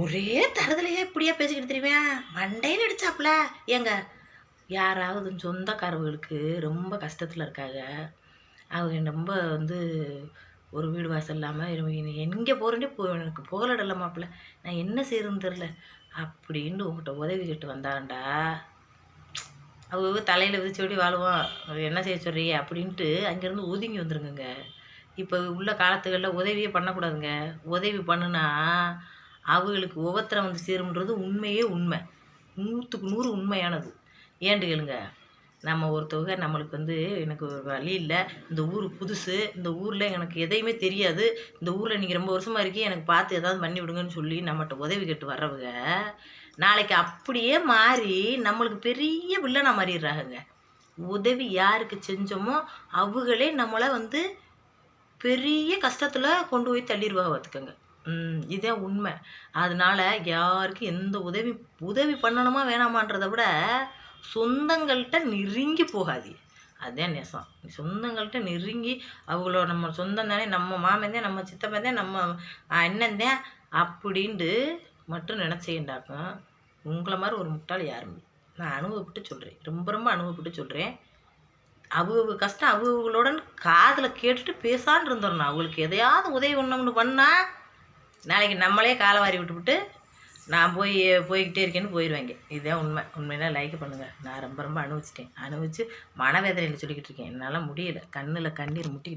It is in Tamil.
ஒரே தரதுலையே இப்படியே பேசிக்கிட்டு தெரியுவேன் மண்டையில் அடிச்சாப்புல. ஏங்க யாராவது சொந்தக்காரவங்களுக்கு ரொம்ப கஷ்டத்தில் இருக்காங்க. அவங்க ரொம்ப வந்து ஒரு வீடு வாசல் இல்லாமல் எங்கே போகிறேன்னே போ எனக்கு போகலடல மாப்பிள்ள நான் என்ன செய்யறதுன்னு தெரில அப்படின்னு உங்கள்கிட்ட உதவி கேட்டு வந்தாண்டா அவங்க தலையில் விதிச்சோடி வாழுவோம் என்ன செய்ய சொல்கிறீ அப்படின்ட்டு அங்கேருந்து ஒதுங்கி வந்துருங்கங்க. இப்போ உள்ள காலத்துகளில் உதவியே பண்ணக்கூடாதுங்க. உதவி பண்ணுனா அவங்களுக்கு உபத்திரம் வந்து சேரும்ன்றது உண்மையே உண்மை. நூற்றுக்கு நூறு உண்மையானது. ஏண்டு கேளுங்க நம்ம ஒருத்தவங்க நம்மளுக்கு வந்து எனக்கு ஒரு வழி இல்லை. இந்த ஊர் புதுசு இந்த ஊரில் எனக்கு எதையுமே தெரியாது. இந்த ஊரில் நீங்கள் ரொம்ப வருஷமாக இருக்கீங்க எனக்கு பார்த்து ஏதாவது பண்ணி விடுங்கன்னு சொல்லி நம்மகிட்ட உதவி கேட்டு வர்றவங்க நாளைக்கு அப்படியே மாறி நம்மளுக்கு பெரிய வில்லனாக மாறிடுறாங்க உதவி யாருக்கு செஞ்சோமோ அவங்களே நம்மளை வந்து பெரிய கஷ்டத்தில் கொண்டு போய் தள்ளிடுவாங்க பார்த்துக்கோங்க இதே உண்மை. அதனால யாருக்கும் எந்த உதவி உதவி பண்ணணுமா வேணாமான்றதை விட சொந்தங்கள்கிட்ட நெருங்கி போகாது. அதுதான் நெசம். சொந்தங்கள்கிட்ட நெருங்கி அவங்களோட நம்ம சொந்தம் தானே நம்ம மாமன் நம்ம சித்தப்பன் நம்ம அண்ணன் அப்படின்ட்டு மட்டும் நினச்சேன்டாக்கும். உங்களை மாதிரி ஒரு முட்டாள் யாரும் நான் அனுபவப்பட்டு சொல்கிறேன் ரொம்ப ரொம்ப அனுபவப்பட்டு சொல்கிறேன் அவங்க கஷ்டம் அவங்களோட காதில் கேட்டுட்டு பேசான்னு இருந்துடணும் அவங்களுக்கு எதையாவது உதவி ஒன்று பண்ணால் நாளைக்கு நம்மளே காலை வாரி விட்டுவிட்டு நான் போய் போய்கிட்டே இருக்கேன்னு போயிடுவாங்க இதுதான் உண்மை. உண்மையெல்லாம் லைக் பண்ணுங்கள் நான் ரொம்ப ரொம்ப அனுபவிச்சிட்டேன். அனுபவிச்சு மனவேதனையில் சொல்லிக்கிட்டு இருக்கேன். என்னால் முடியல. கண்ணில் கண்ணீர் முட்டி